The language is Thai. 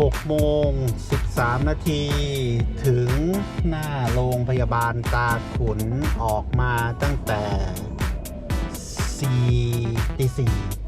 6 โมง 13 นาที ถึงหน้าโรงพยาบาลตาขุนออกมาตั้งแต่4ตี4